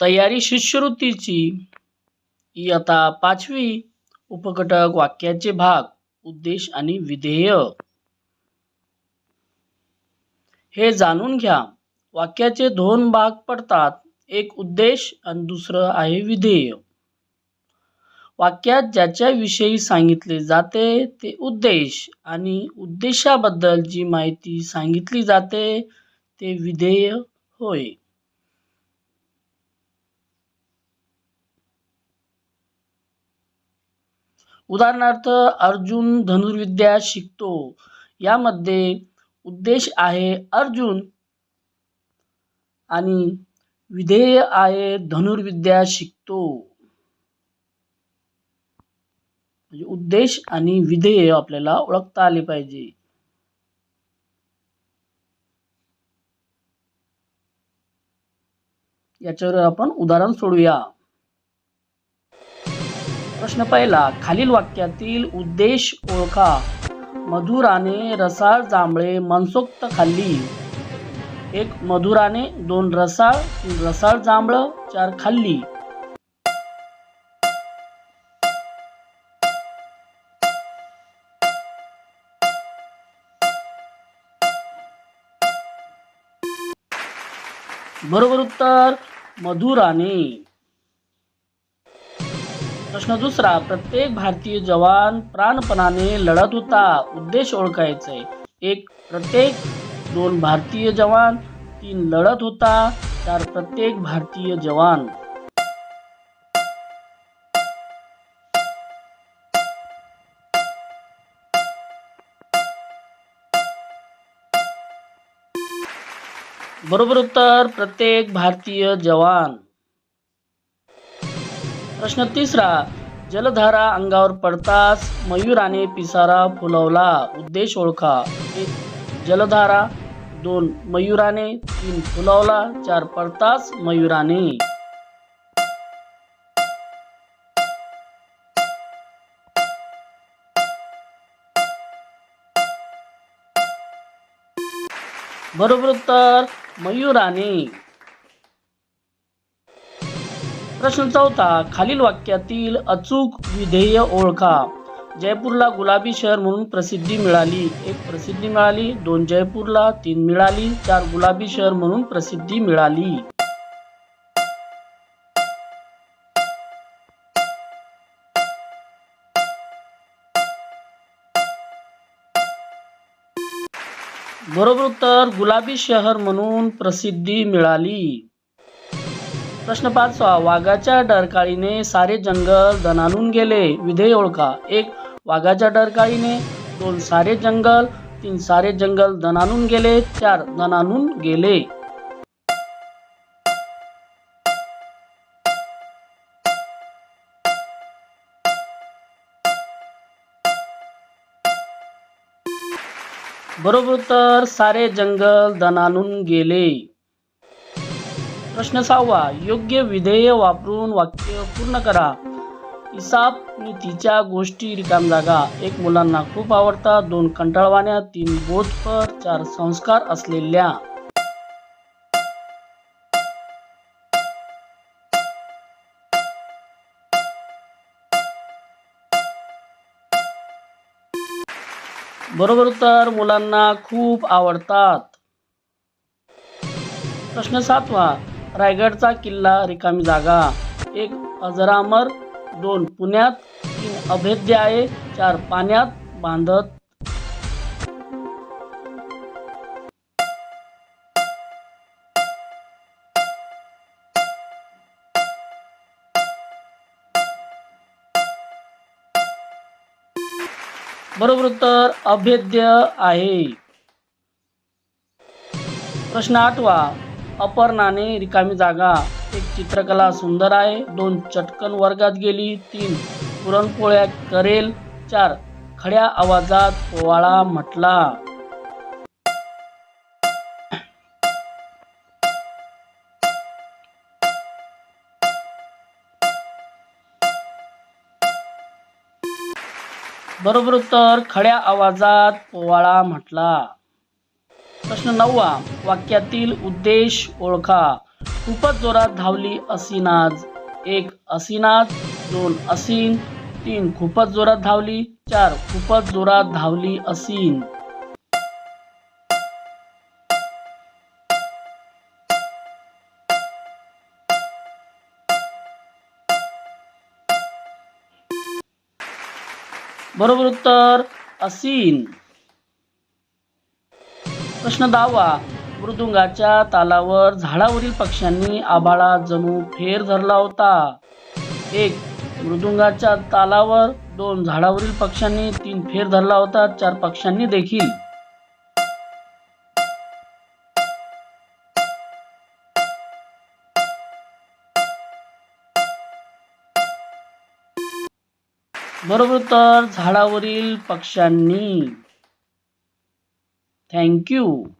तयारी शिष्यवृत्तीची. इयत्ता पाचवी उपघटक वाक्याचे भाग उद्देश आणि विधेय. हे जाणून घ्या. वाक्याचे दोन भाग पडतात. एक उद्देश आणि दुसरं आहे विधेय. वाक्यात ज्याच्याविषयी सांगितले जाते ते उद्देश आणि उद्देशाबद्दल जी माहिती सांगितली जाते ते विधेय होय. उदाहरणार्थ अर्जुन धनुर्विद्या शिकतो. यामध्ये उद्देश आहे अर्जुन आणि विधेय आहे धनुर्विद्या शिकतो. म्हणजे उद्देश आणि विधेय आपल्याला ओळखता आले पाहिजे. याच्यावर आपण उदाहरण सोडूया. प्रश्न पहिला खालील वाक्यातील उद्देश ओळखा. मधुराने रसाळ जांभळे मनसोक्त खाल्ली. एक मधुराने दोन रसाळ तीन रसाळ जांभळं चार खाल्ली. बरोबर उत्तर मधुराने. प्रश्न दुसरा प्रत्येक भारतीय जवान प्राणपणाने लढत होता उद्देश ओळखायचा. आहे एक प्रत्येक दोन भारतीय जवान तीन लढत होता चार प्रत्येक भारतीय जवान. बरोबर उत्तर प्रत्येक भारतीय जवान. प्रश्न तिसरा जलधारा अंगावर पडताच मयुराने पिसारा फुलवला. उद्देश ओळखा. एक जलधारा. दोन मयुराने. तीन फुलवला. चार पडताच मयुराने. बरोबर उत्तर मयुराने. प्रश्न चौथा खालील वाक्यातील अचूक विधेय ओळखा. जयपूरला गुलाबी शहर म्हणून प्रसिद्धी मिळाली. एक प्रसिद्धी मिळाली दोन जयपूरला तीन मिळाली चार गुलाबी शहर म्हणून प्रसिद्धी मिळाली. बरोबर उत्तर गुलाबी शहर म्हणून प्रसिद्धी मिळाली. प्रश्न पाचवा वाघाच्या डरकाळीने सारे जंगल दणानून गेले. विधेय ओळखा. एक वाघाच्या डरकाळीने. दोन सारे जंगल. तीन सारे जंगल दणानून गेले. चार दणानून गेले. बरोबर तर सारे जंगल दणानून गेले. प्रश्न सहावा योग्य विधेय वापरून वाक्य पूर्ण करा. इसाप नीतीच्या गोष्टी रिकाम जागा. एक मुलांना खूप आवडतात दोन कंटाळवाण्या तीन बोधपर चार संस्कार असलेल्या. बरोबर उत्तर मुलांना खूप आवडतात. प्रश्न सातवा रायगडचा किल्ला रिकामी जागा. एक अजरामर दोन पुण्यात तीन अभेद्य आहे चार पाण्यात बांधत. बरोबर उत्तर अभेद्य आहे. प्रश्न आठवा. अपर्णाने रिकामी जागा. एक चित्रकला सुंदर आहे. दोन चटकन वर्गात गेली. तीन पुरणपोळ्या करेल. चार खड्या आवाजात पोवाळा म्हटला. बरोबर उत्तर खड्या आवाजात पोवाळा म्हटला. प्रश्न नववा वाक्यातील उद्देश ओळखा. खूपच जोरात धावली असिनाज. एक असिनाज. दोन असीन. तीन खूपच जोरात धावली. चार खूपच जोरात धावली असीन. बरोबर उत्तर असीन. प्रश्न दहावा मृदुंगाच्या तालावर झाडावरील पक्ष्यांनी आभाळात जणू फेर धरला होता. एक मृदुंगाच्या तालावर दोन झाडावरील पक्ष्यांनी तीन फेर धरला होता चार पक्ष्यांनी देखील. बरोबर तर झाडावरील पक्ष्यांनी Thank you.